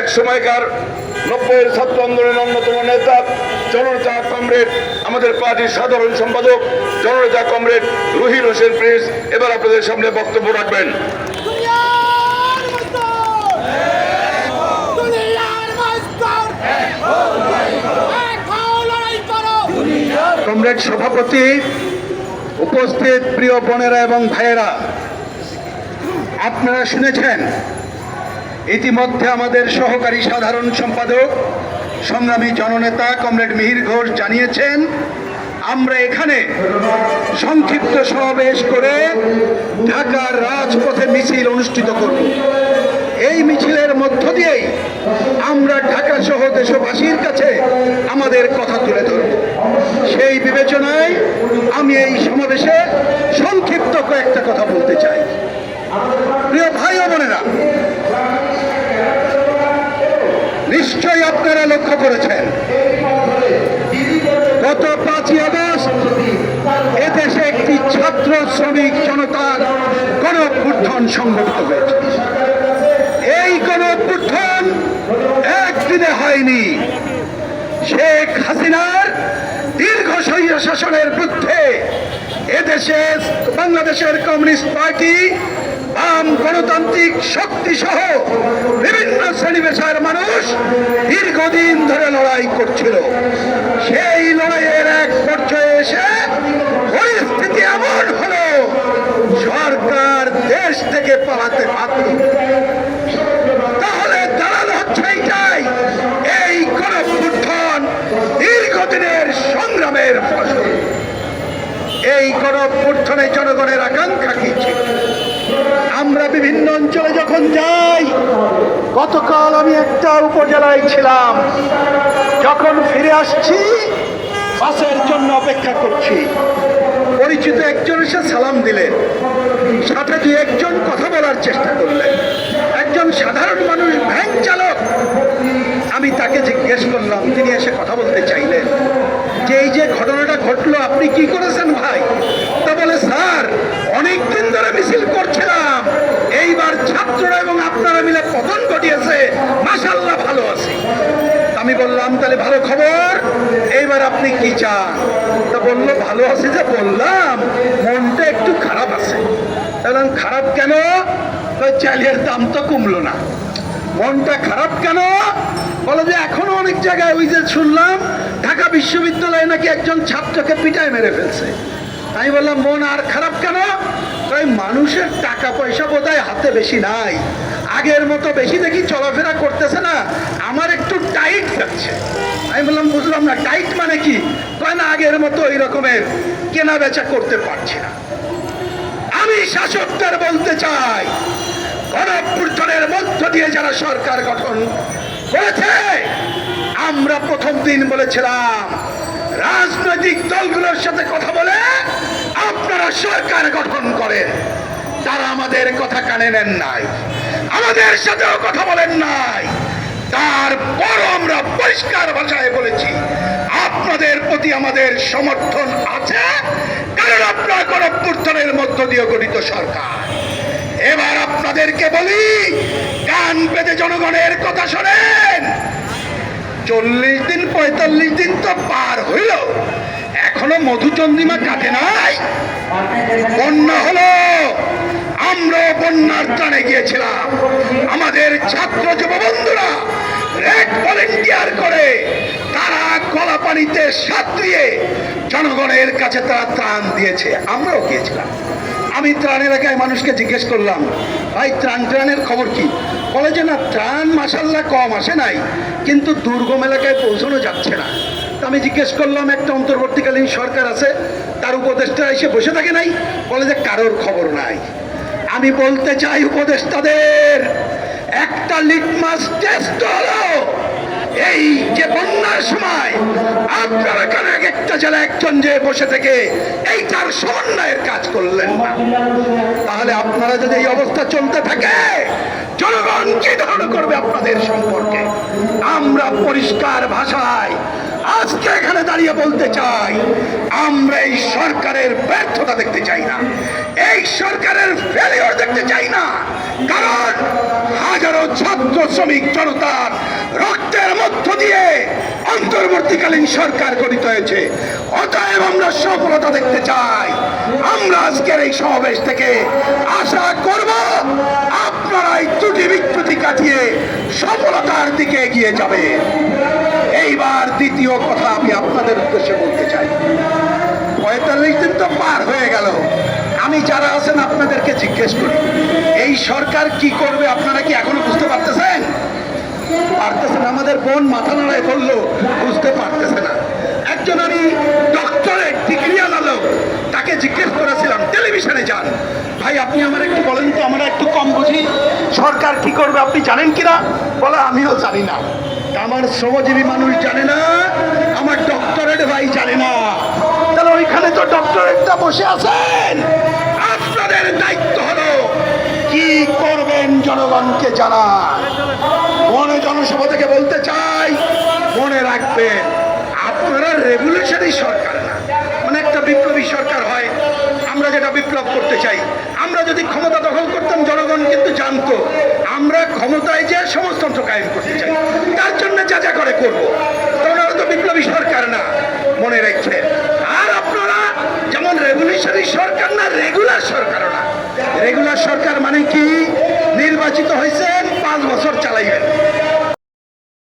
এক সময়কার নব্বইয়ের ছাত্র আন্দোলনের অন্যতম নেতা জনতা কমরেড, আমাদের পার্টির সাধারণ সম্পাদক জনতা কমরেড রুহির হোসেন প্রিন্স, এবার আপনাদের সামনে বক্তব্য রাখবেন। কমরেড সভাপতি, উপস্থিত প্রিয় বোনেরা এবং ভাইয়েরা, আপনারা শুনেছেন ইতিমধ্যে আমাদের সহকারী সাধারণ সম্পাদক, সংগ্রামী জননেতা কমরেড মিহির ঘোষ জানিয়েছেন, আমরা এখানে সংক্ষিপ্ত সমাবেশ করে ঢাকার রাজপথে মিছিল অনুষ্ঠিত করব। এই মিছিলের মধ্য দিয়েই আমরা ঢাকা সহ দেশবাসীর কাছে আমাদের কথা তুলে ধরব। সেই বিবেচনায় আমি এই সমাবেশে সংক্ষিপ্ত কয়েকটা কথা বলতে চাই। প্রিয় ভাই ও বোনেরা, নিশ্চয়ই আপনারা লক্ষ্য করেছেন, গত পাঁচই আগস্ট এদেশে একটি ছাত্র শ্রমিক জনতার গণ অভ্যুত্থান সংঘটিত হয়েছে। এই গণ অভ্যুত্থান একদিনে হয়নি। শেখ হাসিনার দীর্ঘ শাসনের বিরুদ্ধে এদেশে বাংলাদেশের কমিউনিস্ট পার্টি বাম গণতান্ত্রিক শক্তি সহ বিভিন্ন শ্রেণি পেশার মানুষ দীর্ঘদিন ধরে লড়াই করছিল। সেই লড়াইয়ের এক পর্যায়ে এসে পরিস্থিতি এমন হলো, সরকার দেশ থেকে পালাতে বাধ্য। তাহলে দাঁড়ানো হচ্ছে এইটাই, এই গণপুত্থান দীর্ঘদিনের সংগ্রামের ফসল। এই গণপুত্থানে জনগণের আকাঙ্ক্ষা কি ছিল? আমরা বিভিন্ন অঞ্চলে যখন যাই, গতকাল আমি একটা উপজেলায় ছিলাম। যখন ফিরে আসছি, বাসের জন্য অপেক্ষা করছি। পরিচিত একজন এসে সালাম দিলেন। সাথে দুই একজন কথা বলার চেষ্টা করলেন। একজন সাধারণ মানুষ, ভ্যান চালক। আমি তাকে জিজ্ঞেস করলাম, তিনি এসে কথা বলতে চাইলেন। যে এই যে ঘটনাটা ঘটলো, আপনি কি করেছেন ভাই? ছাত্ররা এবং আপনারা মিলে পতন ঘটিয়েছে মাসাল্লাহ ভালো আছি। আমি বললাম, তাহলে ভালো খবর, এইবার আপনি কি চান? তা বলল, ভালো আছে যে বললাম, মনটা একটু খারাপ আছে। বললাম, খারাপ কেন? চালের দাম তো কমলো না। মনটা খারাপ কেন? বলে যে, এখনও অনেক জায়গায় ওই যে শুনলাম, ঢাকা বিশ্ববিদ্যালয়ে নাকি একজন ছাত্রকে পিটায় মেরে ফেলছে। আমি বললাম, মন আর খারাপ কেন? তাই মানুষের টাকা পয়সা বোধহয় হাতে বেশি নাই। আগের মতো বেশি দেখি চলাফেরা করতেছে না, আমার একটু টাইট যাচ্ছে। আমি বললাম, বুঝলাম না টাইট মানে কি? কয় না আগের মতো ওই রকমের কেনা বেচা করতে পারছি না। আমি শাসকদের বলতে চাই, গণঅভ্যুত্থানের মধ্য দিয়ে যারা সরকার গঠন করেছে, আমরা প্রথম দিন বলেছিলাম, রাজনৈতিক দলগুলোর সাথে কথা বলে আপনারা সরকার গঠন করেন। তারা আমাদের কথা কানে নেন নাই, আমাদের সাথেও কথা বলেন নাই। তারপর আমরা পরিষ্কার ভাষায় বলেছি, আপনাদের প্রতি আমাদের সমর্থন আছে, কারণ আপনারা গণঅভ্যুত্থানের মধ্য দিয়ে গঠিত সরকার। এবার আপনাদেরকে বলি, কান পেতে জনগণের কথা শোনেন। চল্লিশ দিন, পঁয়তাল্লিশ দিন তো পার হইল। এখনও মধুচন্দ্রিমা কাটে নাই। বন্যা হলো। আমরা বন্যার টানে গিয়েছিলাম। আমাদের ছাত্র যুব বন্ধুরা ভলেন্টিয়ার করে তারা কলা পানিতে সাঁতরিয়ে জনগণের কাছে তারা ত্রাণ দিয়েছে। আমরাও গিয়েছিলাম। আমি ত্রাণ এলাকায় মানুষকে জিজ্ঞেস করলাম, ভাই, ত্রাণ ত্রাণের খবর কি? বলে যে, না, ত্রাণ মাসাল্লাহ কম আসে নাই, কিন্তু দুর্গম এলাকায় পৌঁছানো যাচ্ছে না। আমি জিজ্ঞেস করলাম, একটা অন্তর্বর্তীকালীন সরকার আছে, তার উপদেষ্টা এসে বসে থাকে নাই, বলে যে কারোর খবর নাই। আমি বলতে চাই উপদেষ্টাদের, একটা লিটমাস টেস্ট হলো, এই যে বন্যার সময়, আপনারা কেন এক একটা জেলা একজন যে বসে থেকে, এই তার সমন্বয়ের কাজ করলেন না? তাহলে আপনারা যদি এই অবস্থা চলতে থাকে, জনগণ কি ধারণা করবে আপনাদের সম্পর্কে? আমরা পরিষ্কার ভাষায় আজকে এখানে দাঁড়িয়ে বলতে চাই, আমরা এই সরকারের ব্যর্থতা দেখতে চাই না। এই সরকারের ফেলিওর দেখতে চাই না। কারণ হাজারো ছাত্র শ্রমিক জনতার রক্তের মধ্য দিয়ে অন্তর্বর্তীকালীন সরকার গঠিত হয়েছে। অতএব আমরা সফলতা দেখতে চাই। আমরা আজকের এই সমাবেশ থেকে আশা করব এই ত্রুটি বিচ্যুতি কাটিয়ে সফলতার দিকে এগিয়ে যাবে। এইবার দ্বিতীয় কথা আমি আপনাদের উদ্দেশ্যে বলতে চাই। পঁয়তাল্লিশ দিন তো পার হয়ে গেল। আমি যারা আছেন আপনাদেরকে জিজ্ঞেস করি, এই সরকার কি করবে আপনারা কি এখনও বুঝতে পারতেছেন? পারতেছেন আমাদের বোন মাথা নাড়ায় বলল, বুঝতে পারতেছে না। একজন আমি ডক্টরেট ডিগ্রি আনালো তাকে জিজ্ঞেস করেছিলাম টেলিভিশনে যান। ভাই, আপনি আমার একটু বলেন তো, আমরা একটু কম বুঝি। সরকার কি করবে, আপনি জানেন কিনা? বলে, আমিও জানি না। আমার শ্রমজীবী মানুষ জানে না, আমার ডক্টরেট ভাই জানে না। তাহলে ওইখানে তো ডক্টরেটটা বসে আছেন। আপনাদের দায়িত্ব হলো, কি করবেন জনগণকে জানান। মনে জনসভা থেকে বলতে চাই, মনে রাখবেন, আপনারা রেগুলেশনই সরকার না মানে একটা বিপ্লবী সরকার হয় আমরা যেটা বিপ্লব করতে চাই। আমরা যদি ক্ষমতা দখল করতাম, জনগণ কিন্তু জানতো, আমরা ক্ষমতায় যে সমাজতন্ত্র কায়েম করতে চাই, তার জন্য যা যা করে করব। তো ওনারা তো বিপ্লবী সরকার না, মনে রাখছেন। আর আপনারা যেমন রেগুলেশনই সরকার না, রেগুলার সরকারও না। রেগুলার সরকার মানে কি? নির্বাচিত হয়েছেন, পাঁচ বছর চালাইবেন।